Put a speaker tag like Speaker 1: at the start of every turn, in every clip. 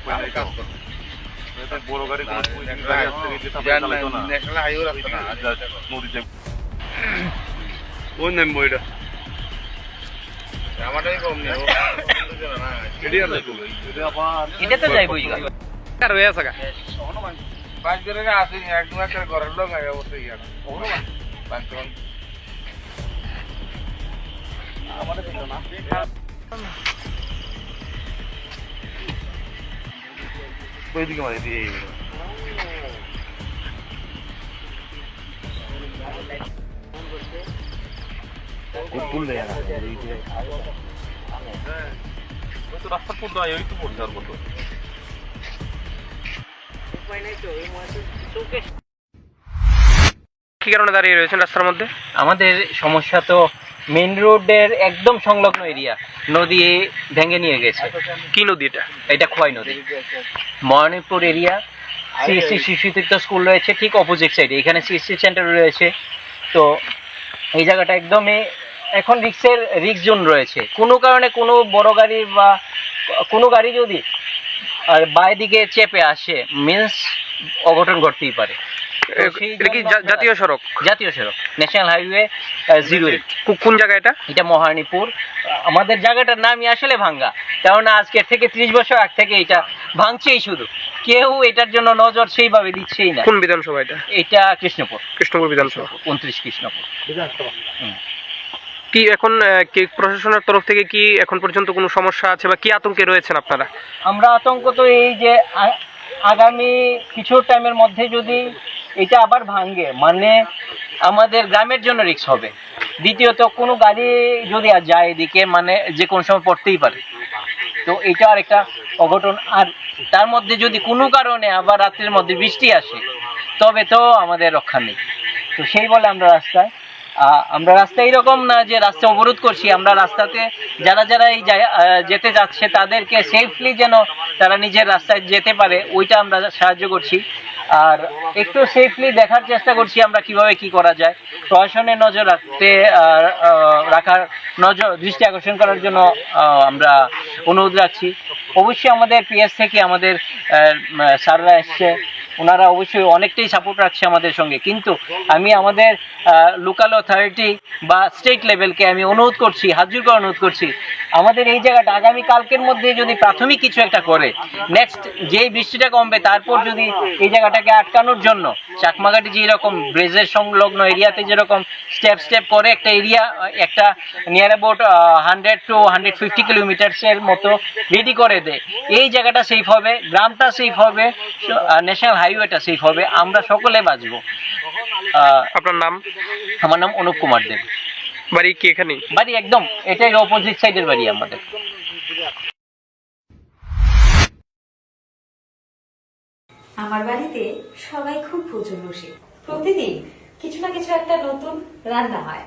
Speaker 1: উপায় নাই বড় গাড়ি কোনো দুই তিন গাড়ি চালাইতো না।
Speaker 2: ন্যাশনাল হাইওয়ে রাস্তা না।
Speaker 1: নদীতে।
Speaker 3: ওই নাম বইটা
Speaker 2: আমারটাই কম নেই না
Speaker 1: এটি তো,
Speaker 4: যাইবো
Speaker 3: আর হয়ে আছে গা।
Speaker 2: পাঁচ করে আসেনি একদম একটা ঘরের লোক আগে অবশ্যই ইয়ার পাঁচ জন
Speaker 1: ওইদিকে মারি দিয়ে রাস্তা পড়তো ওই তো পড়ছে আর কত
Speaker 3: কি কারণে দাঁড়িয়ে রয়েছেন রাস্তার মধ্যে?
Speaker 4: আমাদের সমস্যা তো মেইন রোডের একদম সংলগ্ন এরিয়া নদী ভেঙে নিয়ে গেছে।
Speaker 3: কি নদী এটা?
Speaker 4: এটা খোয়াই নদী। মহানীপুর এরিয়া সিএসসি শিশু তীর্থ স্কুল রয়েছে ঠিক অপোজিট সাইডে এখানে সিএসসি সেন্টার রয়েছে। তো এই জায়গাটা একদমই এখন রিক্সের রিক্স জোন রয়েছে। কোনো কারণে কোনো বড় গাড়ি বা কোনো গাড়ি যদি আর বাই দিকে চেপে আসে মিন্স অঘটন ঘটতেই পারে।
Speaker 3: এটা কি জাতীয় সড়ক?
Speaker 4: জাতীয় সড়ক ন্যাশনাল হাইওয়ে জিরো
Speaker 3: কোন জায়গা এটা
Speaker 4: এটা মহারানীপুর। আমাদের জায়গাটার নামই আসলে ভাঙ্গা। কেননা আজকে থেকে ত্রিশ বছর আগ থেকে এটা ভাঙছেই শুধু। কেউ এটার জন্য নজর সেইভাবে দিচ্ছেই না।
Speaker 3: কোন বিধানসভা এটা
Speaker 4: এটা কৃষ্ণপুর।
Speaker 3: কৃষ্ণপুর বিধানসভা।
Speaker 4: উনত্রিশ কৃষ্ণপুর।
Speaker 3: কি এখন কি প্রশাসনের তরফ থেকে কি এখন পর্যন্ত কোনো সমস্যা আছে বা কি আতঙ্কে রয়েছেন আপনারা?
Speaker 4: আমরা আতঙ্ক তো এই যে আগামী কিছু টাইমের মধ্যে যদি এটা আবার ভাঙে। মানে আমাদের গ্রামের জন্য রিক্স হবে। দ্বিতীয়ত, কোনো গাড়ি যদি আর যায় এদিকে মানে যে কোনো সময় পড়তেই পারে। তো এটা আর একটা অঘটন। আর তার মধ্যে যদি কোনো কারণে আবার রাত্রির মধ্যে বৃষ্টি আসে, তবে তো আমাদের রক্ষা নেই। তো সেই বলে আমরা রাস্তায় আমরা রাস্তা এরকম না যে রাস্তা অবরোধ করছি। আমরা রাস্তাতে যারা যারা এই যেতে যাচ্ছে, তাদেরকে সেফলি যেন তারা নিজের রাস্তায় যেতে পারে, ওইটা আমরা সাহায্য করছি। আর একটু সেফলি দেখার চেষ্টা করছি আমরা কীভাবে কি করা যায়। প্রশাসনের নজর রাখতে রাখার নজর, দৃষ্টি আকর্ষণ করার জন্য আমরা অনুরোধ রাখছি। অবশ্যই আমাদের পিএস থেকে আমাদের স্যাররা এসছে। ওনারা অবশ্যই অনেকটাই সাপোর্ট রাখছে আমাদের সঙ্গে। কিন্তু আমি আমাদের লোকাল অথরিটি বা স্টেট লেভেলকে আমি অনুরোধ করছি, হাজির করে অনুরোধ করছি আমাদের এই জায়গাটা আগামী কালকের মধ্যে যদি প্রাথমিক কিছু একটা করে নেক্সট যেই বৃষ্টিটা কমবে তারপর যদি এই জায়গাটাকে আটকানোর জন্য চাকমাঘাটি যেরকম ব্রেজের সংলগ্ন এরিয়াতে যেরকম স্টেপ স্টেপ করে একটা এরিয়া একটা near about hundred to hundred fifty কিলোমিটার্সের মতো রেডি করে দেয় এই জায়গাটা সেফ হবে গ্রামটা সেফ হবে ন্যাশনাল হাইওয়েটা সেফ হবে আমরা সকলে বাঁচবো।
Speaker 3: আপনার নাম?
Speaker 4: আমার নাম অনুপ কুমার দেব।
Speaker 3: বাড়ি কি এখানেই
Speaker 4: বাড়ি একদম এটাই অপোজিট সাইডের বাড়ি আমাদের।
Speaker 5: আমার বাড়িতে সবাই খুব প্রচুর বসে। প্রতিদিন কিছু না কিছু একটা নতুন রান্না হয়।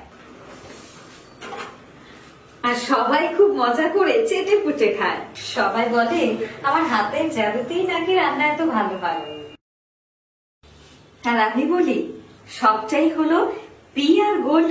Speaker 5: আর সবাই খুব মজা করে চেটে পুটে খায়। সবাই বলে আমার হাতের জাদুতেই নাকি রান্না এত ভালো হয়? আর আমি বলি সবটাই হলো পি আর গোল্ড